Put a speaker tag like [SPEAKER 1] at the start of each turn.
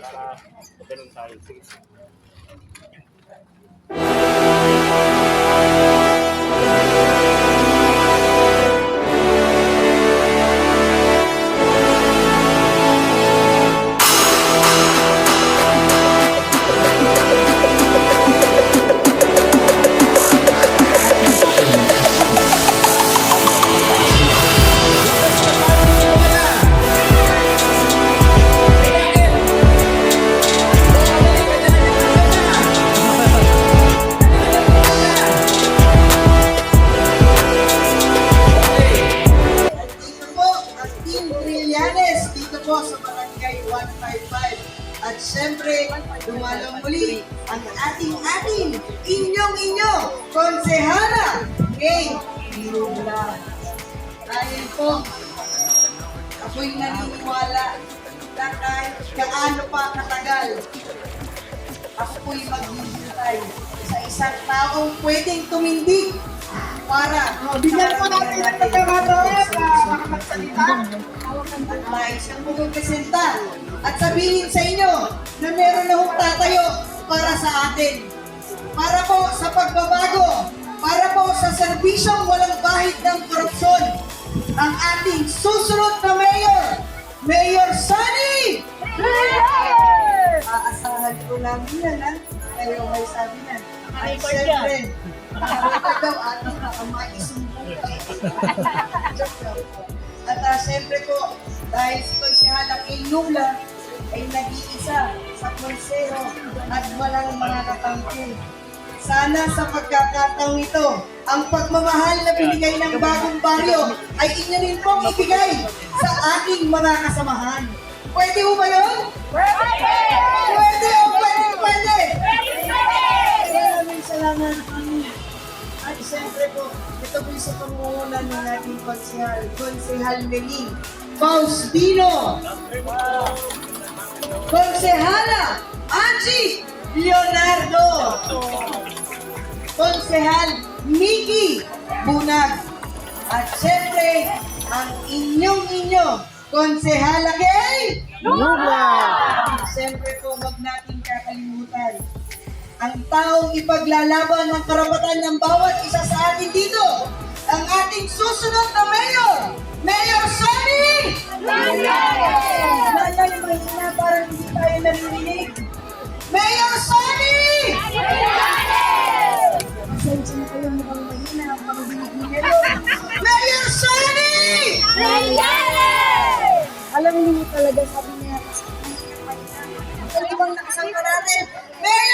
[SPEAKER 1] para ganun tayo. Sige.
[SPEAKER 2] 155. At syempre, dumalang muli ang ating-ating inyong-inyo, Konsehala Kay Lula. Dahil po, ako'y naniniwala na kahit gaano pa katagal, ako'y maghihintay sa isang taong pwedeng tumindig para
[SPEAKER 3] Bigyan po natin ng pagkakataon para makapagsalita.
[SPEAKER 2] at nais kang magpresenta at sabihin sa inyo na meron na hong tatayo para sa atin. Para po sa pagbabago, para po sa serbisyong walang bahid ng korupsyon, ang ating susunod na mayor, Mayor Sunny! Aasahan ko namin yan, ha? Kayo may sabi yan. At syempre, nakarecord daw ating ang maisumbong. At uh, syempre po, dahil si Konsehala kay Lula ay nag-iisa sa konseho at walang mga katampi. Sana sa pagkakataong ito, ang pagmamahal na binigay ng bagong baryo ay inyo rin pong ibigay sa aking mga kasamahan. Pwede ho ba yun? Pwede pwede, sa pangunguna ng ating konsehal, konsehal Meling, Faustino, konsehala Angie Leonardo, konsehal Miki Bunag, at siyempre, ang inyong-inyo, konsehala kay Siyempre po, wag natin kakalimutan ang taong ipaglalaban ng karapatan ng bawat isa sa atin dito. Ang ating susunod na mayor, Mayor Sonny! Wala yung mahina, parang hindi tayo naririnig. Mayor Sonny! Pasensya na kayo, mukhang mahina ang panginig niyo. Mayor Sonny! Alam niyo talaga sabi niya, Ito ibang nakasangka natin, Mayor